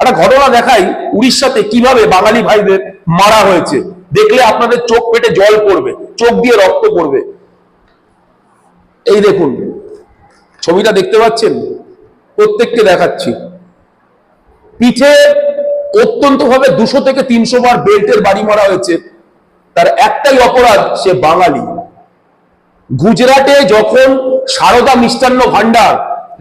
একটা ঘটনা দেখাই উড়িষ্যাতে কীভাবে বাঙালি ভাইদের মারা হয়েছে। দেখলে আপনাদের চোখ পেটে জল পড়বে, চোখ দিয়ে রক্ত পড়বে। এই দেখুন, ছবিটা দেখতে পাচ্ছেন? প্রত্যেককে দেখাচ্ছি। পিঠে অত্যন্ত ভাবে দুশো থেকে তিনশো বার বেল্টের বাড়ি মারা হয়েছে। তার একটাই অপরাধ, সে বাঙালি। গুজরাটে যখন সারদা মিষ্টান্ন ভান্ডার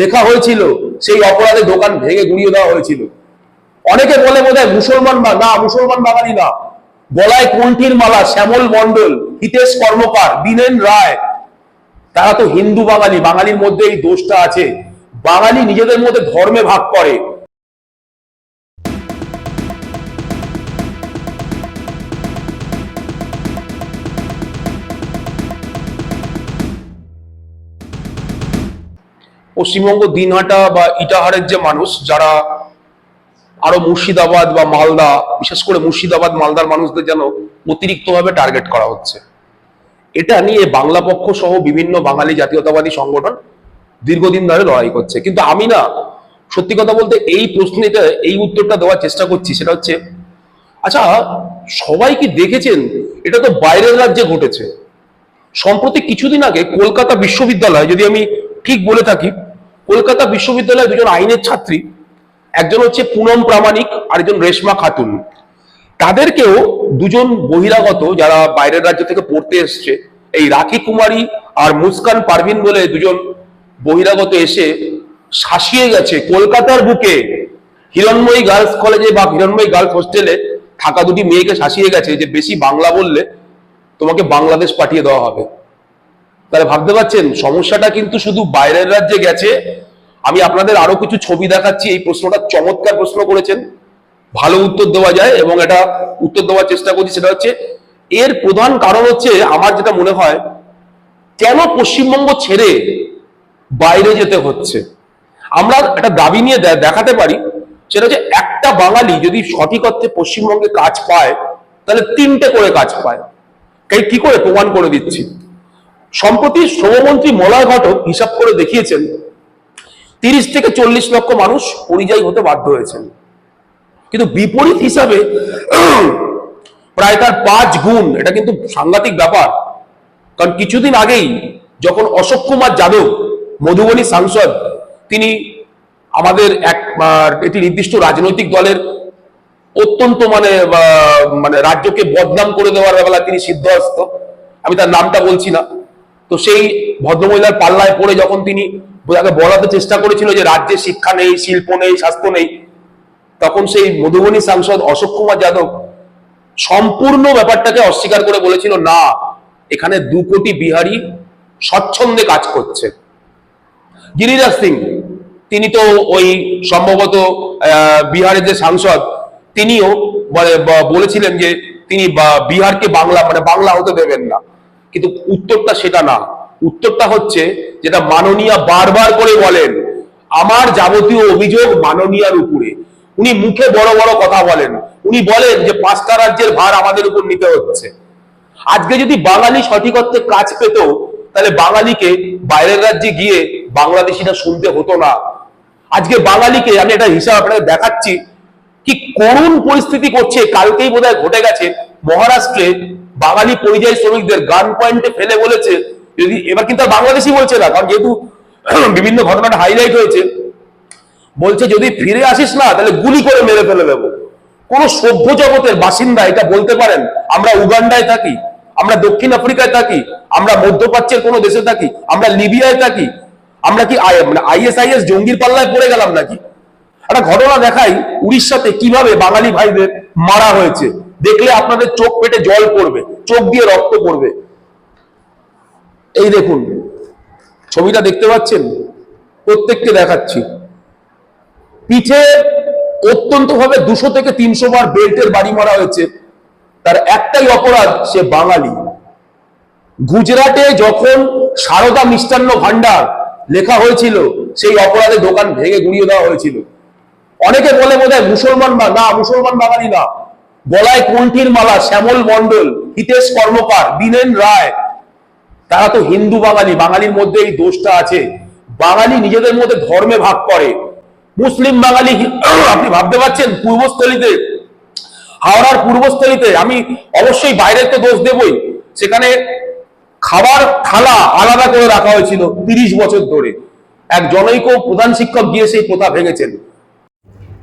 লেখা হয়েছিল, সেই অপরাধে দোকান ভেঙে গুড়িয়ে দেওয়া হয়েছিল। অনেকে বলে বোধ হয় মুসলমান বা না, মুসলমান বাঙালি না। গলায় কণ্ঠির মালা, শ্যামল মণ্ডল, হিতেশ কর্মকার বীরেন রায়। তারা তো হিন্দু বাঙালি, বাঙালির মধ্যে এই দোষটা আছে। বাঙালি নিজেদের মধ্যে ধর্মে ভাগ করে। পশ্চিমবঙ্গ দিনহাটা বা ইটাহারের যে মানুষ, যারা আরও মুর্শিদাবাদ বা মালদা, বিশেষ করে মুর্শিদাবাদ, মালদার মানুষদের যেন অতিরিক্তভাবে টার্গেট করা হচ্ছে। এটা নিয়ে বাংলা পক্ষ সহ বিভিন্ন বাঙালি জাতীয়তাবাদী সংগঠন দীর্ঘদিন ধরে লড়াই করছে। কিন্তু আমি না, সত্যি কথা বলতে এই প্রশ্নটা এই উত্তরটা দেওয়ার চেষ্টা করছি, সেটা হচ্ছে আচ্ছা সবাই কি দেখেছেন? এটা তো বাইরের রাজ্যে ঘটেছে। সম্প্রতি কিছুদিন আগে কলকাতা বিশ্ববিদ্যালয়, যদি আমি ঠিক বলে থাকি, কলকাতা বিশ্ববিদ্যালয়ে দুজন আইনের ছাত্রী একজন হচ্ছে পুনম প্রামাণিক আর একজন রেশমা খাতুন। তাদেরকেও দুজন বহিরাগত যারা বাইরের রাজ্য থেকে পড়তে এসছে, এই রাখি কুমারী আর মুস্কান পারভিন বলে দুজন বহিরাগত এসে শাসিয়ে গেছে কলকাতার বুকে। হিরণময়ী গার্লস কলেজে বা হিরণময়ী গার্লস হোস্টেলে থাকা দুটি মেয়েকে শাসিয়ে গেছে, যে বেশি বাংলা বললে তোমাকে বাংলাদেশ পাঠিয়ে দেওয়া হবে। তাহলে ভাবতে পারছেন, সমস্যাটা কিন্তু শুধু বাইরের রাজ্যে গেছে আমি আপনাদের আরও কিছু ছবি দেখাচ্ছি, এই প্রশ্নটা চমৎকার প্রশ্ন করেছেন। ভালো উত্তর দেওয়া যায় এবং এটা উত্তর দেওয়ার চেষ্টা করছি, সেটা হচ্ছে, এর প্রধান কারণ হচ্ছে, আমার যেটা মনে হয়, কেন পশ্চিমবঙ্গ ছেড়ে বাইরে যেতে হচ্ছে? আমরা একটা দাবি নিয়ে দেখাতে পারি, সেটা হচ্ছে একটা বাঙালি যদি সঠিক অর্থে পশ্চিমবঙ্গে কাজ পায়, তাহলে তিনটে করে কাজ পায়। কি করে প্রমাণ করে দিচ্ছি? সম্প্রতি শ্রমমন্ত্রী মলয় ঘটক হিসাব করে দেখিয়েছেন তিরিশ থেকে চল্লিশ লক্ষ মানুষ পরিযায়ী হতে বাধ্য হয়েছেন। কিন্তু বিপরীত হিসাবে প্রায় তার পাঁচ গুণ, এটা কিন্তু সাংঘাতিক ব্যাপার। কারণ কিছুদিন আগেই যখন অশোক কুমার যাদব, মধুবনী সাংসদ, তিনি আমাদের এক একটি নির্দিষ্ট রাজনৈতিক দলের অত্যন্ত মানে মানে রাজ্যকে বদনাম করে দেওয়ার বেলা তিনি সিদ্ধহস্ত। আমি তার নামটা বলছি না। তো সেই ভদ্রমহিলার পাল্লায় পড়ে যখন তিনি তাকে বলাতে চেষ্টা করেছিল যে রাজ্যে শিক্ষা নেই, শিল্প নেই, স্বাস্থ্য নেই, তখন সেই মধুবনী সাংসদ অশোক কুমার যাদব সম্পূর্ণ ব্যাপারটাকে অস্বীকার করে বলেছিল, না, এখানে দু কোটি বিহারি স্বচ্ছন্দে কাজ করছে। গিরিরাজ সিং, তিনি তো ওই সম্ভবত বিহারের যে সাংসদ, তিনিও বলে- বলেছিলেন যে তিনি বিহারকে বাংলা মানে বাংলা হতে দেবেন না। কিন্তু উত্তরটা সেটা না। উত্তরটা হচ্ছে যেটা মাননীয়া বারবার করে বলেন, আমার যাবতীয় অভিযোগ মাননীয়ার উপরে। উনি মুখে বড় বড় কথা বলেন। উনি বলেন যে পাঁচটা রাজ্যের ভার আমাদের উপর নিতে হচ্ছে। আজকে যদি বাঙালি সঠিক অর্থে কাজ পেত, তাহলে বাঙালিকে বাইরের রাজ্যে গিয়ে বাংলাদেশিটা শুনতে হতো না। আজকে বাঙালিকে, আমি একটা হিসাব আপনাদের দেখাচ্ছি, কি করুণ পরিস্থিতি করছে, কালকেই বোধহয় ঘটে গেছে মহারাষ্ট্রে বাঙালি পরিযায়ী শ্রমিকদের গান পয়েন্টে ফেলে বলেছে, যদি এবার কিন্তু বাংলাদেশি বলছে না, কারণ যেহেতু বিভিন্ন ঘটনাটা হাইলাইট হয়েছে, বলছে যদি ফিরে আসিস না, তাহলে গুলি করে মেরে ফেলে দেবো। কোন সভ্য জগতের বাসিন্দা এটা বলতে পারেন, আমরা উগান্ডায় থাকি, আমরা দক্ষিণ আফ্রিকায় থাকি, আমরা মধ্যপ্রাচ্যের কোনো দেশে থাকি, আমরা লিবিয়ায় থাকি, আমরা কি মানে আইএসআইএস জঙ্গির পাল্লায় পড়ে গেলাম নাকি? একটা ঘটনা দেখাই উড়িষ্যাতে কীভাবে বাঙালি ভাইদের মারা হয়েছে। দেখলে আপনাদের চোখ পেটে জল পড়বে, চোখ দিয়ে রক্ত পড়বে। এই দেখুন, ছবিটা দেখতে পাচ্ছেন? প্রত্যেককে দেখাচ্ছি। পিঠে অত্যন্ত ভাবে দুশো থেকে তিনশো বার বেল্টের বাড়ি মারা হয়েছে। তার একটাই অপরাধ, সে বাঙালি। গুজরাটে যখন সারদা মিষ্টান্ন ভান্ডার লেখা হয়েছিল, সেই অপরাধে দোকান ভেঙে গুড়িয়ে দেওয়া হয়েছিল। অনেকে বলে বোধ মুসলমান না, মুসলমান বাঙালি না। গলায় কণ্ঠির মালা, শ্যামল মণ্ডল, হিতেশ কর্মকার বীরেন রায়। তারা তো হিন্দু বাঙালি, বাঙালির মধ্যে এই দোষটা আছে। বাঙালি নিজেদের মধ্যে ধর্মে ভাগ করে। মুসলিম বাঙালি আপনি ভাবতে পারছেন, পূর্বস্থলীতে, হাওড়ার পূর্বস্থলীতে, আমি অবশ্যই বাইরের তো দোষ দেবই। সেখানে খাবার থালা আলাদা করে রাখা হয়েছিল তিরিশ বছর ধরে। এক জনৈক প্রধান শিক্ষক গিয়ে সেই প্রথা ভেঙেছেন।